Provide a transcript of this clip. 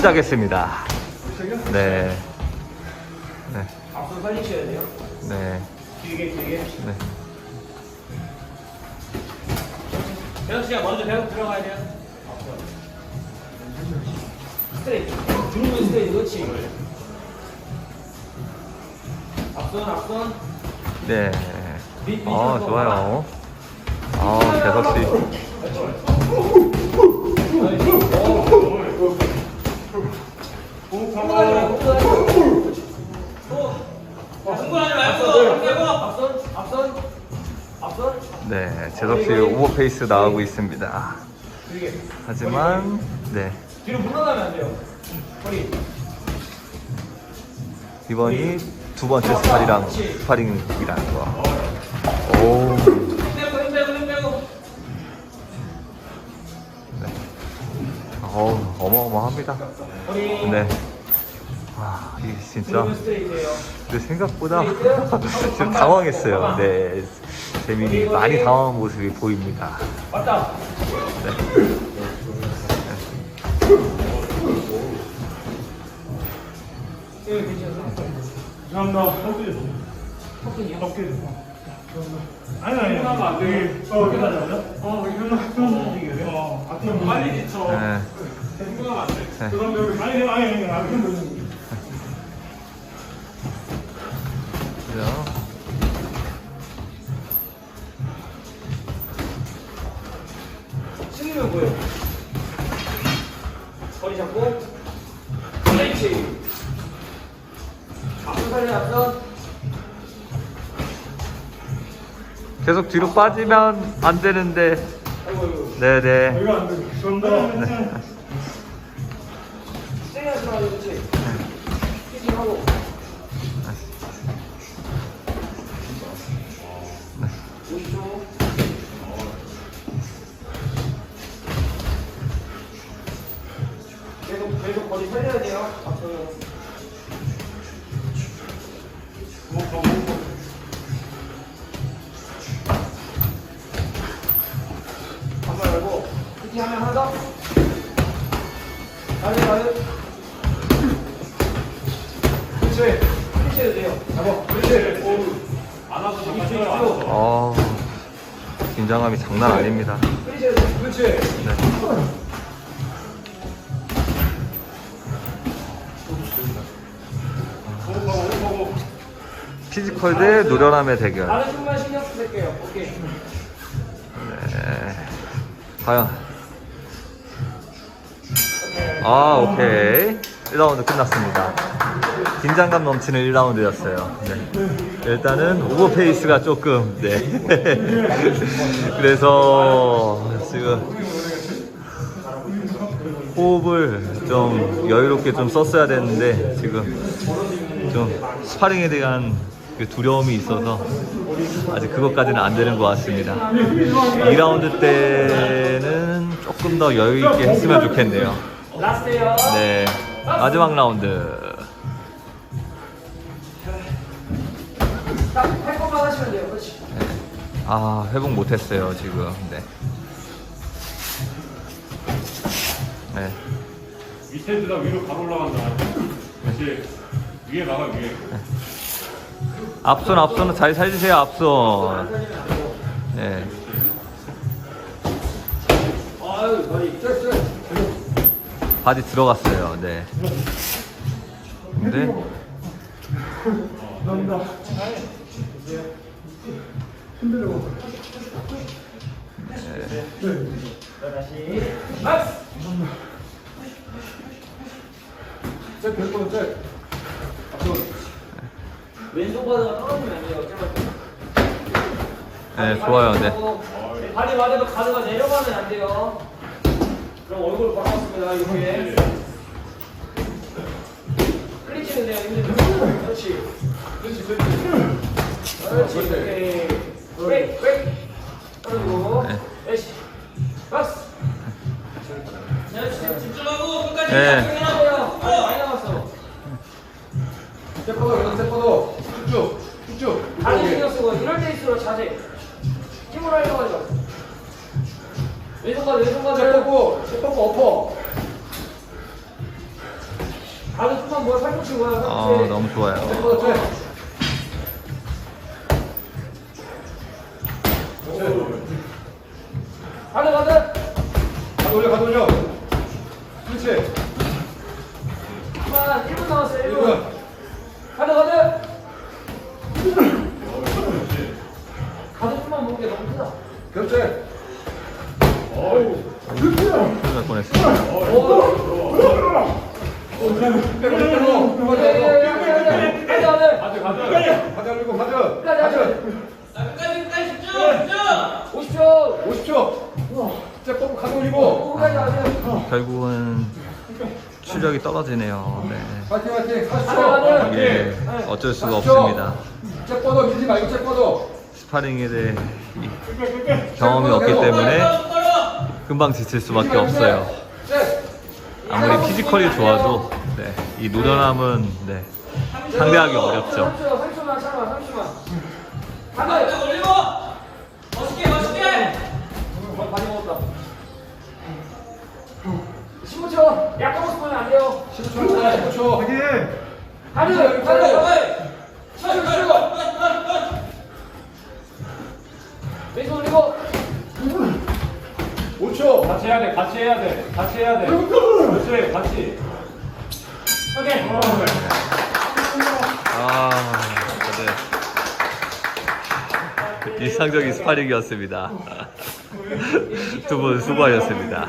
시작했습니다. 네. 네. 앞으로 살리셔야 돼요. 네. 길게 길게. 네. 배영 씨가 먼저 배영 들어가야 돼요. 스트레이트. 주는 스트레이트. 그렇지. 앞선 앞선. 네. 또 좋아요. 아, 재석 씨. 말고, 말고. 앞선, 앞선, 앞선. 네, 재석 씨 오버페이스 나오고 있습니다. 하지만, 네. 뒤로 물러나면 안 돼요. 허리. 이번이 두 번째 스파리랑, 스파링이라는 거. 오. 힘 빼고, 힘 빼고, 힘 빼고. 어우, 어마어마합니다. 네. 와, 이게 진짜. 드리블 스트레이트예요. 근데 생각보다 좀 당황했어요. 네. 재민이 많이 당황한 모습이 보입니다. 맞다. 네. 여기 괜찮아요? 감사합니다. 커튼이요? 어깨. 아니 아니. 안 돼. 어 끝나자마자. 어 이거는 어. 어. 아무튼 빨리 지쳐. 네. 흥분하면 안 돼. 그럼 아니 아니 아니 그죠? 승리면 뭐예요? 거리 잡고 스트레이치 앞선 살려 앞선 계속 뒤로 빠지면 안 되는데. 아이고 아이고 네네. 이거 안 돼. 감사합니다. 하면 하나 더 가위 가위 그렇지 피니셔도 돼요 잡아 그렇지 안 하고 잠깐 어, 긴장감이 장난 아닙니다. 돼 그렇지 네. 피지컬 대 노련함의 대결. 다른 쪽만 신경 쓰실게요 오케이 네. 과연. 아, 오케이. 1라운드 끝났습니다. 긴장감 넘치는 1라운드였어요. 네. 일단은 오버페이스가 조금, 네. 그래서 지금 호흡을 좀 여유롭게 좀 썼어야 됐는데 지금 좀 스파링에 대한 그 두려움이 있어서 아직 그것까지는 안 되는 것 같습니다. 2라운드 때는 조금 더 여유 있게 했으면 좋겠네요. 네, 마지막 라운드. 그렇지 아, 회복 못했어요 지금. 네. 네. 밑에 두다 위로 바로 올라간다. 다시 위에 나가 위에. 앞손 앞손은 잘 살리세요 앞손. 네. 바디 들어갔어요. 네. 근데 감사합니다. 힘들어. 다시 박스 저 별거 저 왼손 바닥가 떨어지면 안 돼요. 네, 좋아요. 네. 발이 맞아도 가드가 내려가면 안 돼요. 그럼 얼굴 바꿨습니다 이렇게. 클리치는 돼요 힘들면. 그렇지. 그렇지 그렇지. 그렇지. 오케이. 백, 백 떨어지고. 네. 에이씨 박스. 자, 집중하고 끝까지 네. 쭉쭉 쭉쭉 다리 신경 쓰고 이럴 때일수록 자세 힘으로 하려고 하지 마 왼손 가드 왼손 가드 스텝퍼고 스텝퍼고 엎어 치고요. 어, 너무 좋아요. 가드 가드. 가도 올려, 가도 올려. 그렇지. 그만 1분 남았어요. 1분. 1분. 가드 가드. 가드 좀만 먹게 너무 크다. 그렇지. 큰일 날 뻔했어요. 빼고, 빼고. 가드 가드. 가자, 올리고, 가자. 끝까지 하자. 가자. 50초. 50초. 자, 꼭 가도 올리고. 끝까지 하세요. 결국은 출력이 떨어지네요. 네. 파이팅, 파이팅. 가드 40초. 가드. 이게 어쩔 수가 없습니다. 잭 뻗어, 밀지 말고 잭 뻗어. 스파링에 대해 이 경험이 없기 때문에 금방 지칠 수밖에 없어요. 잭. 아무리 피지컬이 좋아도 네, 이 노련함은 네, 상대하기 어렵죠. 3초, 3초만 참아, 3초만. 가드. 올리고 멋있게 멋있게 어, 많이 먹었다. 15초. 약간 먹으면 안 돼요. 15초, 15초. 가드, 가드. 왼손 같이 해야 돼. 그렇지, 같이. 오케이. 아, 네. 일상적인 스파링이었습니다. 두 분 수고하셨습니다.